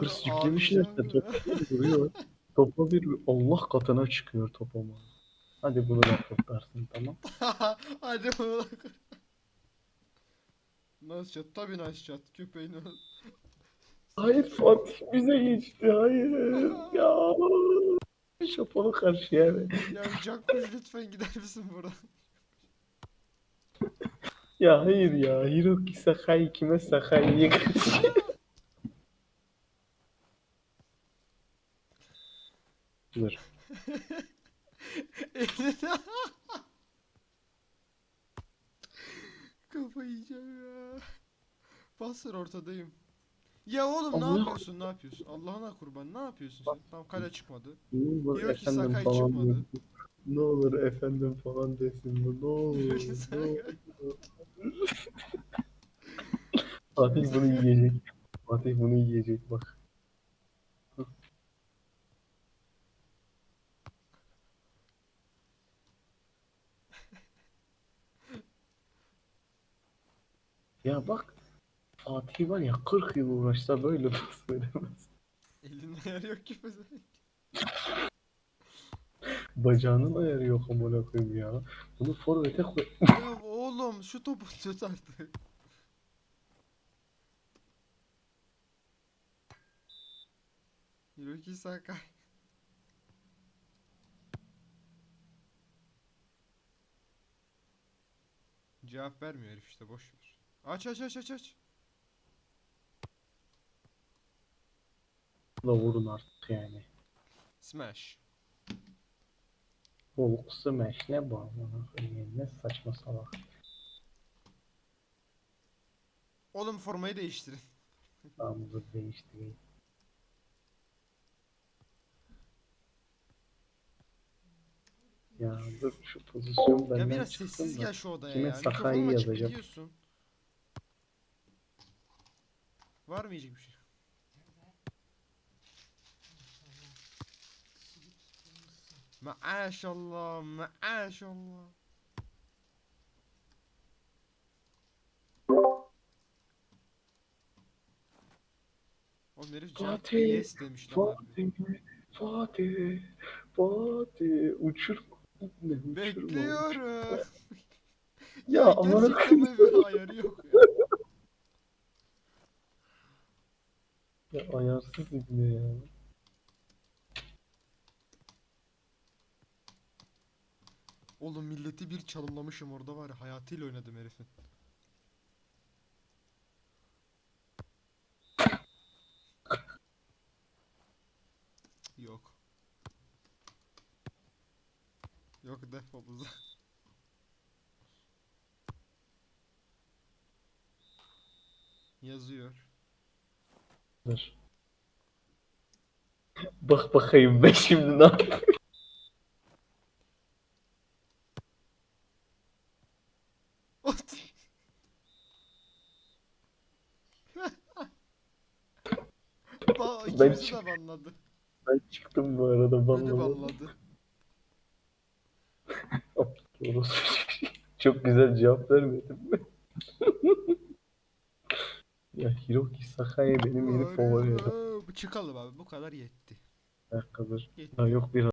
Hırs yüklemişler de bir vuruyor. Topa bir Allah katına çıkıyor top ama. Hadi bunu da kurtarsın tamam. Hadi bunu da kur. Nice shot. Tabii nice shot. Köpeğin. Hayır Fatih bize geçti hayır. Ya. Şaponu karşıya ver. Ya Jackpush lütfen gider misin buradan? Ya hayır ya. Hiroki Sakai kime Sakai'ye karşı. Dur. Kafayı yiyeceğim ya. Bas ver ortadayım. Ya oğlum ne yapıyorsun ne yapıyorsun? Allah'ına kurban ne yapıyorsun sen? Tamam kale çıkmadı. Ne olur Hiroki efendim Sakai falan çıkmadı. desin. Ne olur efendim falan desin bu. Ne olur. Ne olur. Fatih bunu yiyecek. Fatih bunu yiyecek bak. Ya bak Fatih var ya 40 yıl uğraşsa böyle pas veremez. Elinde yer yok ki pezevenk. Bacağının ayarı yok amına koyayım ya. Bunu forvete koy. Ya oğlum şu topu tut artık. Hiroki Sakai. Cevap vermiyor herif işte boş ver. Aç aç aç aç aç. Da vurun artık yani. Smash. Hulk smash ne bu koyayım ne saçma salak. Oğlum formayı değiştirin. Namızı değiştireyim. Ya dur şu pozisyon benden ya biraz sessiz gel şu odaya Kime ya. Açık yazacağım. biliyorsun. Var mı yiyecek bir şey? Maşallah, maşallah. Oğlum herif cevap Fatih, yes demiş lan. Fatih, Fatih, Fatih, uçurma. Ne. Bekliyorum. Ya amına bir ayarı yok ya. Ya ayarsız ibne ya. Oğlum milleti bir çalımlamışım orada var ya hayatıyla oynadım herifin. Yok. Yok defol uza. Yazıyor. Dur. Bak bakayım ben şimdi ne yapayım. Ba Ben de çık- banladı. Ben çıktım bu arada Beni vallahi. banladı. Çok güzel cevap vermedim mi? Ya Hiroki Sakai benim herif favori. Çıkalım abi bu kadar yetti. Bir dakika dur. Yetti. Ha yok bir